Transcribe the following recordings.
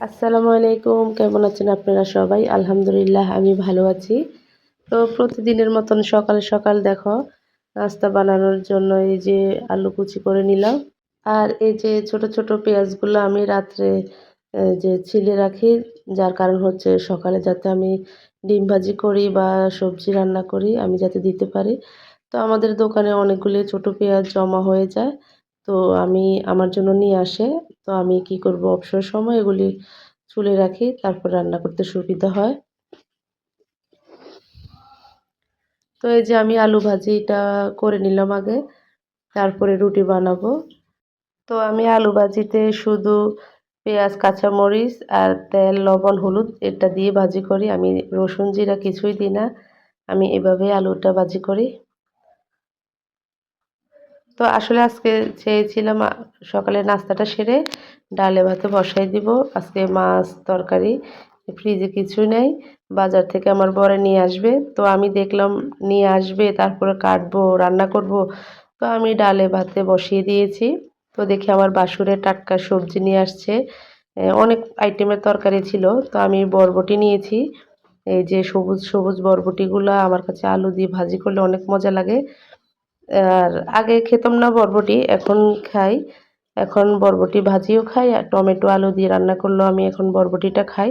আসসালামু আলাইকুম, কেমন আছেন আপনারা সবাই? আলহামদুলিল্লাহ, আমি ভালো আছি। তো প্রতিদিনের মতন সকাল সকাল দেখো, নাস্তা বানানোর জন্য এই যে আলু কুচি করে নিলাম। আর এই যে ছোট ছোট পেঁয়াজগুলো আমি রাত্রে যে ছিলে রাখি, যার কারণ হচ্ছে সকালে যাতে আমি ডিম ভাজি করি বা সবজি রান্না করি, আমি যাতে দিতে পারি। তো আমাদের দোকানে অনেকগুলি ছোট পেঁয়াজ জমা হয়ে যায়। তো আমি আমার জন্য নিয়ে আসে। তো আমি কি করব? অবসর সময় এগুলি চুলে রাখি, তারপর রান্না করতে সুবিধা হয়। তো এই যে আমি আলু ভাজিটা করে নিলাম আগে, তারপরে রুটি বানাবো। তো আমি আলু ভাজিতে শুধু পেঁয়াজ, কাঁচামরিচ আর তেল, লবণ, হলুদ এটা দিয়ে ভাজি করি। আমি রসুন জিরা কিছুই দিই না। আমি এভাবে আলুটা ভাজি করি। তো আসলে আজকে চেয়েছিলাম সকালে নাস্তাটা সেরে ডালে ভাতে বসাই দিব। আজকে মাছ তরকারি ফ্রিজে কিছু নেই। বাজার থেকে আমার বরে নিয়ে আসবে। তো আমি দেখলাম নিয়ে আসবে, তারপরে কাটবো, রান্না করব। তো আমি ডালে ভাতে বসিয়ে দিয়েছি। তো দেখি আমার বাসুরে টাটকা সবজি নিয়ে আসছে। অনেক আইটেমের তরকারি ছিল। তো আমি বরবটি নিয়েছি। এই যে সবুজ সবুজ বরবটিগুলো, আমার কাছে আলু দিয়ে ভাজি করলে অনেক মজা লাগে। আর আগে খেতাম না বরবটি, এখন খাই। এখন বরবটি ভাজিও খাই আর টমেটো আলু দিয়ে রান্না করলেও আমি এখন বরবটিটা খাই।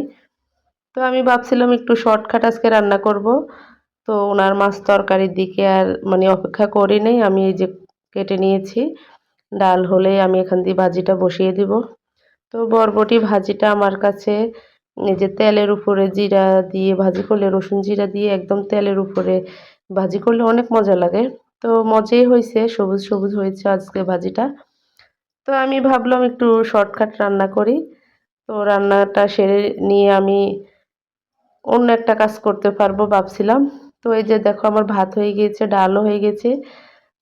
তো আমি ভাবছিলাম একটু শর্টকাট আজকে রান্না করব। তো ওনার মাছ তরকারির দিকে আর মানে অপেক্ষা করি নেই, আমি এই যে কেটে নিয়েছি। ডাল হলে আমি এখান দিয়ে ভাজিটা বসিয়ে দিব। তো বরবটি ভাজিটা আমার কাছে এই যে তেলের উপরে জিরা দিয়ে ভাজি করলে রসুন জিরা দিয়ে একদম তেলের উপরে ভাজি করলে অনেক মজা লাগে। তো মজাই হয়েছে সবুজ সবুজ হয়েছে আজকে ভাজিটা। তো আমি ভাবলাম একটু শর্টকাট রান্না করি। তো রান্নাটা সেরে নিয়ে আমি অন্য একটা কাজ করতে পারব ভাবছিলাম। তো এই যে দেখো আমার ভাত হয়ে গিয়েছে, ডালও হয়ে গেছে।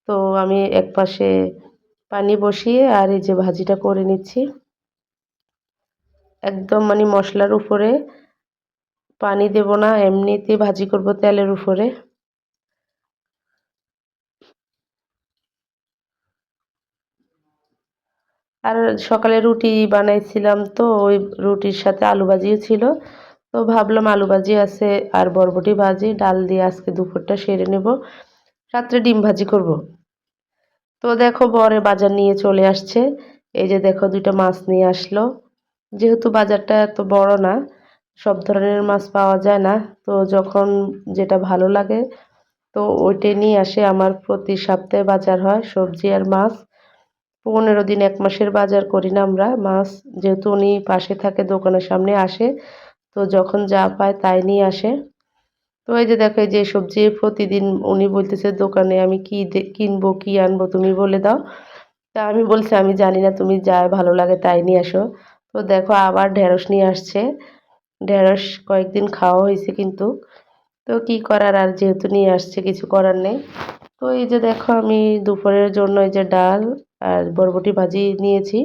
তো আমি এক পাশে পানি বসিয়ে আর এই যে ভাজিটা করে নিচ্ছি। একদম মানে মশলার উপরে পানি দেব না এমনিতে ভাজি করব তেলের উপরে। আর সকালে রুটি বানাইছিলাম তো, ওই রুটির সাথে আলু ভাজিও ছিল। তো ভাবলাম আলু ভাজি আছে আর বরবটি ভাজি, ডাল দিয়ে আজকে দুপুরটা সেরে নেব। রাত্রে ডিম ভাজি করব। তো দেখো বরে বাজার নিয়ে চলে আসছে। এই যে দেখো দুইটা মাছ নিয়ে আসলো। যেহেতু বাজারটা এত বড় না, সব ধরনের মাছ পাওয়া যায় না। তো যখন যেটা ভালো লাগে, তো ওইটাই নিয়ে আসে। আমার প্রতি সপ্তাহে বাজার হয় সবজি আর মাছ। পনেরো দিন, এক মাসের বাজার করি না আমরা। মাছ যেহেতু উনি পাশে থাকে, দোকানের সামনে আসে, তো যখন যা পায় তাই নিয়ে আসে। তো এই যে দেখো, এই যে সবজি প্রতিদিন উনি বলতেছে, দোকানে আমি কি কিনবো, কি আনব তুমি বলে দাও। তা আমি বলছি, আমি জানি না, তুমি যা ভালো লাগে তাই নিয়ে আসো। তো দেখো, আবার ঢেঁড়স নিয়ে আসছে। ঢেঁড়স কয়েকদিন খাওয়া হয়েছে কিন্তু। তো কি করার, আর যেহেতু নিয়ে আসছে, কিছু করার নেই। তো এই যে দেখো, আমি দুপুরের জন্য এই যে ডাল আর বরবটি ভাজি নিয়েছি।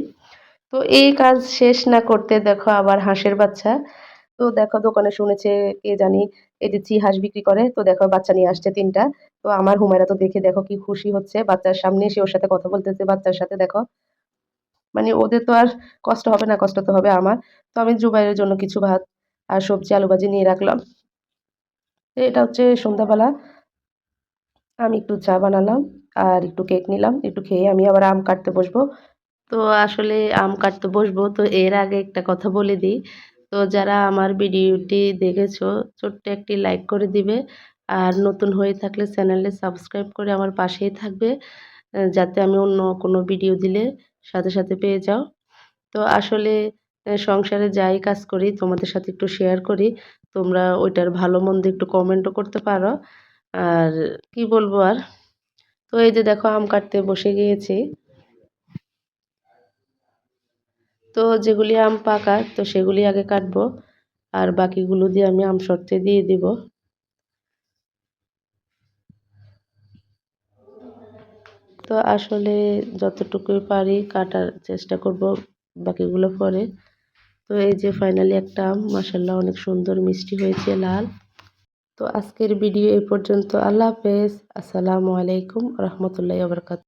তো এই কাজ শেষ না করতে দেখো আবার হাঁসের বাচ্চা। তো দেখো দোকানে শুনেছে কে জানি চি হাঁস বিক্রি করে। তো দেখো বাচ্চা নিয়ে আসছে তিনটা। তো আমার হুমায়রা তো দেখে দেখো কি খুশি হচ্ছে। বাচ্চার সামনে এসে ওর সাথে কথা বলতেছে বাচ্চার সাথে দেখো। মানে ওদের তো আর কষ্ট হবে না, কষ্ট তো হবে আমার। তো আমি জুবাইয়ের জন্য কিছু ভাত আর সবজি আলু ভাজি নিয়ে রাখলাম। এটা হচ্ছে সন্ধ্যাবেলা। আমি একটু চা বানালাম আর একটু কেক নিলাম, একটু খেয়ে আমি আবার আম কাটতে বসবো। তো আসলে আম কাটতে বসবো, তো এর আগে একটা কথা বলে দিই। তো যারা আমার ভিডিওটি দেখেছ, ছোট্ট একটি লাইক করে দিবে। আর নতুন হয়ে থাকলে চ্যানেলে সাবস্ক্রাইব করে আমার পাশেই থাকবে, যাতে আমি অন্য কোনো ভিডিও দিলে সাথে সাথে পেয়ে যাও। তো আসলে সংসারে যাই কাজ করি, তোমাদের সাথে একটু শেয়ার করি। তোমরা ওইটার ভালো মন্দ একটু কমেন্টও করতে পারো। আর কি বলব আর? তো এই যে দেখো আম কাটতে বসে গিয়েছি। তো যেগুলি আম পাকা, তো সেগুলি আগে কাটবো। আর বাকিগুলো দিয়ে আমি আম শর্তে দিয়ে দিব। তো আসলে যতটুকুই পারি কাটার চেষ্টা করব বাকিগুলো পরে। তো এই যে ফাইনালি একটা আম মাসাল্লাহ অনেক সুন্দর, মিষ্টি হয়েছে, লাল। তো আজকের ভিডিও এই পর্যন্ত। আল্লাহ হাফেজ। আসসালামু আলাইকুম রহমতুল্লাহ বরকাত